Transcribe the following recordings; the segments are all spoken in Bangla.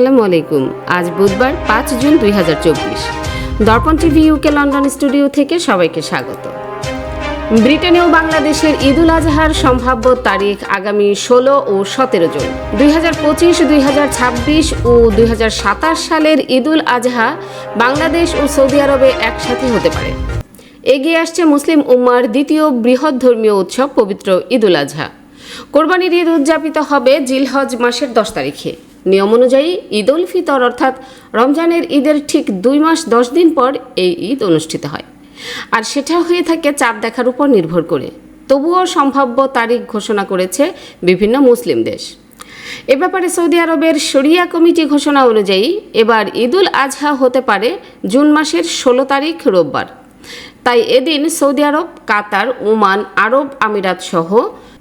আসসালামু আলাইকুম। আজ বুধবার পাঁচ জুন দুই হাজার চব্বিশ। দর্পণ টিভি ইউকে লন্ডন স্টুডিও থেকে সবাইকে স্বাগত। ব্রিটেনেও বাংলাদেশের ঈদুল আজহার সম্ভাব্য তারিখ আগামী ষোলো ও সতেরো জুন। দুই হাজার পঁচিশ, দুই হাজার ছাব্বিশ ও দুই হাজার সাতাশ সালের ঈদুল আজহা বাংলাদেশ ও সৌদি আরবে একসাথে হতে পারে। এগিয়ে আসছে মুসলিম উম্মার দ্বিতীয় বৃহৎ ধর্মীয় উৎসব পবিত্র ঈদুল আজহা। কোরবানির ঈদ উদযাপিত হবে জিলহজ মাসের দশ তারিখে। নিয়ম অনুযায়ী ঈদ উল ফিতর, অর্থাৎ রমজানের ঈদের ঠিক দুই মাস দশ দিন পর এই ঈদ অনুষ্ঠিত হয়। আর সেটা হয়ে থাকে চাঁদ দেখার উপর নির্ভর করে। তবুও সম্ভাব্য তারিখ ঘোষণা করেছে বিভিন্ন মুসলিম দেশ। এ ব্যাপারে সৌদি আরবের শরিয়া কমিটি ঘোষণা অনুযায়ী এবার ঈদুল আজহা হতে পারে জুন মাসের ষোলো তারিখ রোববার। তাই এদিন সৌদি আরব, কাতার, ওমান, আরব আমিরাত সহ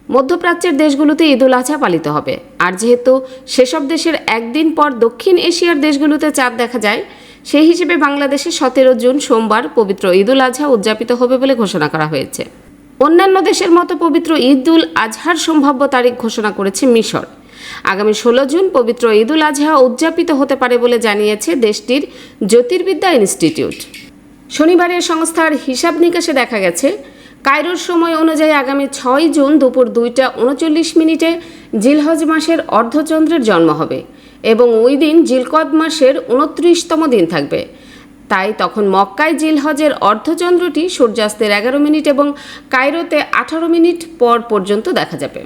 মধ্যপ্রাচ্যের দেশগুলোতে ঈদুল আজহা পালিত হবে। আর যেহেতু সেসব দেশের একদিন পর দক্ষিণ এশিয়ার দেশগুলোতে চাঁদ দেখা যায়, সেই হিসেবে বাংলাদেশে সতেরো জুন সোমবার পবিত্র ঈদুল আজহা উদযাপিত হবে বলে ঘোষণা করা হয়েছে। অন্যান্য দেশের মতো পবিত্র ঈদুল আজহার সম্ভাব্য তারিখ ঘোষণা করেছে মিশর। আগামী ষোলো জুন পবিত্র ঈদুল আজহা উদযাপিত হতে পারে বলে জানিয়েছে দেশটির জ্যোতির্বিদ্যা ইনস্টিটিউট। শনিবারের সংস্থার হিসাব নিকাশে দেখা গেছে কায়রোর সময় অনুযায়ী আগামী ছয় জুন দুপুর দুইটা উনচল্লিশ মিনিটে জিলহজ মাসের অর্ধচন্দ্রের জন্ম হবে এবং ওই দিন জিলকদ মাসের উনত্রিশতম দিন থাকবে। তাই তখন মক্কায় জিলহজের অর্ধচন্দ্রটি সূর্যাস্তের এগারো মিনিট এবং কায়রোতে আঠারো মিনিট পর পর্যন্ত দেখা যাবে।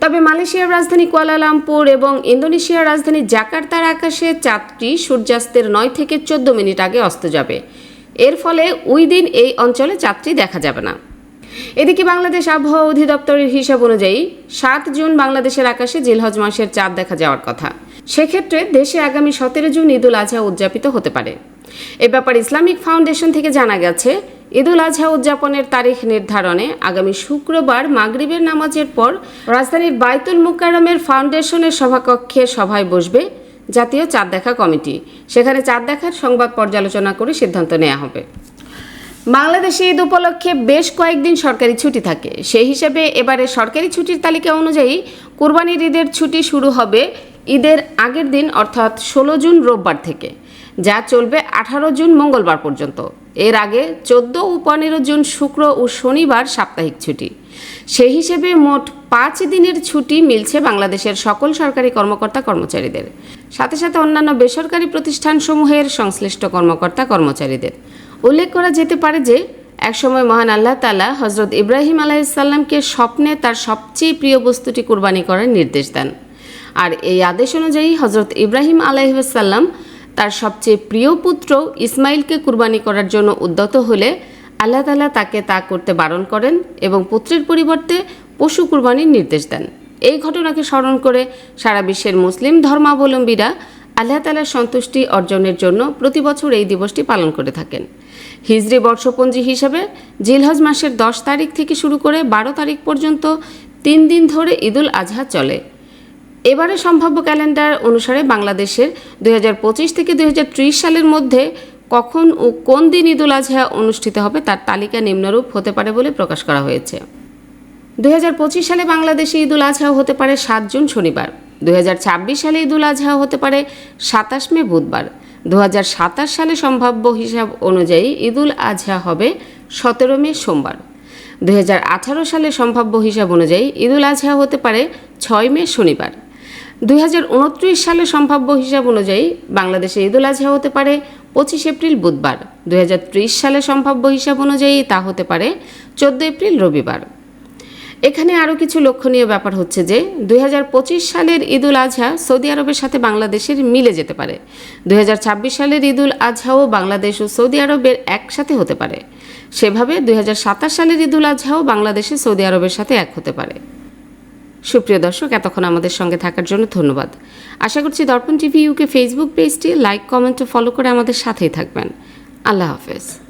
তবে মালয়েশিয়ার রাজধানী কুয়ালালামপুর এবং ইন্দোনেশিয়ার রাজধানী জাকার্তার আকাশে চাঁদটি সূর্যাস্তের নয় থেকে চোদ্দ মিনিট আগে অস্ত যাবে। এর ফলে ওই দিন এই অঞ্চলে চাঁদটি দেখা যাবে না। এদিকে বাংলাদেশ আবহাওয়া অধিদপ্তরের হিসাব অনুযায়ী সাত জুন বাংলাদেশের আকাশে জিলহজ মাসের চাঁদ দেখা যাওয়ার কথা। সেক্ষেত্রে দেশে আগামী সতেরো জুন ঈদুল আজহা উদযাপিত হতে পারে। এ ব্যাপারে ইসলামিক ফাউন্ডেশন থেকে জানা গেছে ঈদুল আজহা উদযাপনের তারিখ নির্ধারণে আগামী শুক্রবার মাগরিবের নামাজের পর রাজধানীর বাইতুল মুকাররমের ফাউন্ডেশনের সভাকক্ষে সভায় বসবে জাতীয় চাঁদ দেখা কমিটি। সেখানে চাঁদ দেখার সংবাদ পর্যালোচনা করে সিদ্ধান্ত নেওয়া হবে। বাংলাদেশে ঈদ উপলক্ষে বেশ কয়েকদিন সরকারি ছুটি থাকে। সেই হিসেবে এবারে সরকারি ছুটির তালিকা অনুযায়ী কুরবানির ঈদের ছুটি শুরু হবে ঈদের আগের দিন, অর্থাৎ ষোলো জুন রোববার থেকে, যা চলবে আঠারো জুন মঙ্গলবার পর্যন্ত। এর আগে চোদ্দ ও পনেরো জুন শুক্র ও শনিবার সাপ্তাহিক ছুটি। সেই হিসেবে মোট পাঁচ দিনের ছুটি মিলছে বাংলাদেশের সকল সরকারি কর্মকর্তা কর্মচারীদের সাথে সাথে অন্যান্য বেসরকারি প্রতিষ্ঠানসমূহের সংশ্লিষ্ট কর্মকর্তা কর্মচারীদের। উল্লেখ করা যেতে পারে যে, একসময় মহান আল্লাহ তালা হজরত ইব্রাহিম আলাইসাল্লামকে স্বপ্নে তার সবচেয়ে প্রিয় বস্তুটি কুরবানি করার নির্দেশ দেন। আর এই আদেশ অনুযায়ী হজরত ইব্রাহিম আলাইসাল্লাম তার সবচেয়ে প্রিয় পুত্র ইসমাইলকে কুরবানি করার জন্য উদ্যত হলে আল্লাহ তালা তাকে তা করতে বারণ করেন এবং পুত্রের পরিবর্তে পশু কুরবানির নির্দেশ দেন। এই ঘটনাকে স্মরণ করে সারা বিশ্বের মুসলিম ধর্মাবলম্বীরা আল্লাহ তালার সন্তুষ্টি অর্জনের জন্য প্রতি বছর এই দিবসটি পালন করে থাকেন। হিজরি বর্ষপঞ্জি হিসেবে জিলহজ মাসের দশ তারিখ থেকে শুরু করে বারো তারিখ পর্যন্ত তিন দিন ধরে ঈদুল আজহা চলে। এবারে সম্ভাব্য ক্যালেন্ডার অনুসারে বাংলাদেশের দুই হাজার পঁচিশ থেকে দুই হাজার ত্রিশ সালের মধ্যে কখন ও কোন দিন ঈদুল আজহা অনুষ্ঠিত হবে তার তালিকা নিম্নরূপ হতে পারে বলে প্রকাশ করা হয়েছে। দু হাজার পঁচিশ সালে বাংলাদেশে ঈদুল আজহা হতে পারে সাত জুন শনিবার। দু হাজার ছাব্বিশ সালে ঈদুল আজহা হতে পারে সাতাশ মে বুধবার। দু হাজার সাতাশ সালে সম্ভাব্য হিসাব অনুযায়ী ঈদুল আজহা হবে সতেরো মে সোমবার। দুই সালে সম্ভাব্য হিসাব অনুযায়ী ঈদুল আজহা হতে পারে ছয় মে শনিবার। দুই সালে সম্ভাব্য হিসাব অনুযায়ী বাংলাদেশে ঈদুল আজহা হতে পারে পঁচিশ এপ্রিল বুধবার। দুই সালে সম্ভাব্য হিসাব অনুযায়ী তা হতে পারে চোদ্দ এপ্রিল রবিবার। এখানে আরও কিছু লক্ষণীয় ব্যাপার হচ্ছে যে, দুই হাজার পঁচিশ সালের ঈদুল আজহা সৌদি আরবের সাথে বাংলাদেশের মিলে যেতে পারে। দুই হাজার ছাব্বিশ সালের ঈদুল আজহাও বাংলাদেশ ও সৌদি আরবের একসাথে হতে পারে। সেভাবে দুই হাজার সাতাশ সালের ঈদুল আজহাও বাংলাদেশে সৌদি আরবের সাথে এক হতে পারে। সুপ্রিয় দর্শক, এতক্ষণ আমাদের সঙ্গে থাকার জন্য ধন্যবাদ। আশা করছি দর্পণ টিভি ইউকে ফেসবুক পেজটি লাইক, কমেন্ট ও ফলো করে আমাদের সাথেই থাকবেন। আল্লাহ হাফেজ।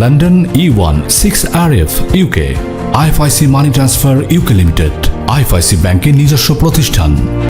London E one six R F UK IFIC money transfer UK limited IFIC ব্যাংকের নিজস্ব প্রতিষ্ঠান।